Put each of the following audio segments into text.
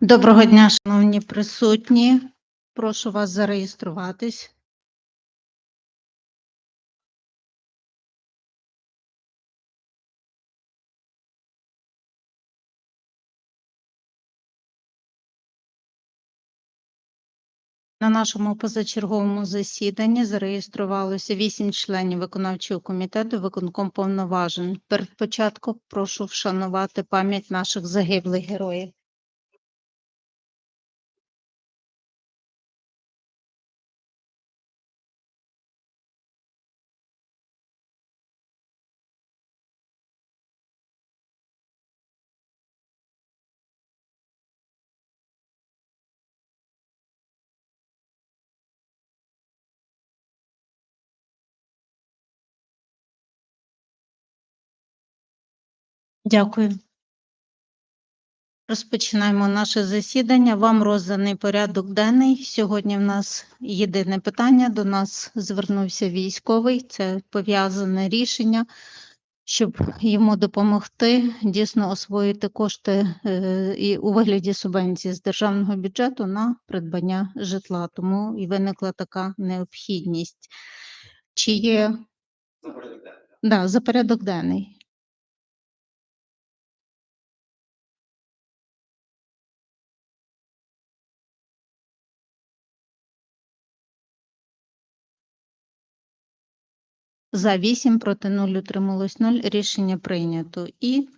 Доброго дня, шановні присутні. Прошу вас зареєструватись. На нашому позачерговому засіданні зареєструвалося вісім членів виконавчого комітету виконком повноважень. Перед початком прошу вшанувати пам'ять наших загиблих героїв. Дякую. Розпочинаємо наше засідання. Вам розданий порядок денний. Сьогодні в нас єдине питання. До нас звернувся військовий. Це пов'язане рішення, щоб йому допомогти дійсно освоїти кошти е, і у вигляді субвенції з державного бюджету на придбання житла. Тому і виникла така необхідність. Чи є да, за порядок денний? За 8, проти 0, утрималось 0. Рішення прийнято. І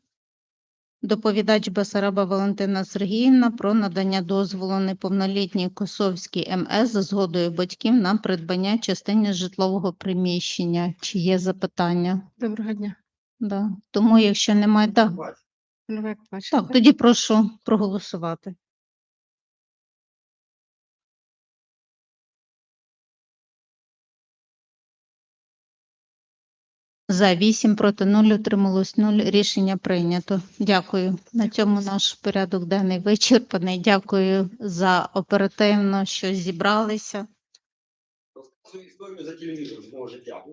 доповідач Басараба Валентина Сергіївна про надання дозволу неповнолітній Косовській МС за згодою батьків на придбання частини житлового приміщення. Чи є запитання? Доброго дня. Да. Тому, якщо немає. Ну, як бачите. так, тоді прошу проголосувати. За 8, проти 0, утрималось 0. Рішення прийнято. Дякую. На цьому наш порядок денний вичерпаний. Дякую за оперативно, що зібралися. Розказую історію за телевізор з мого життя.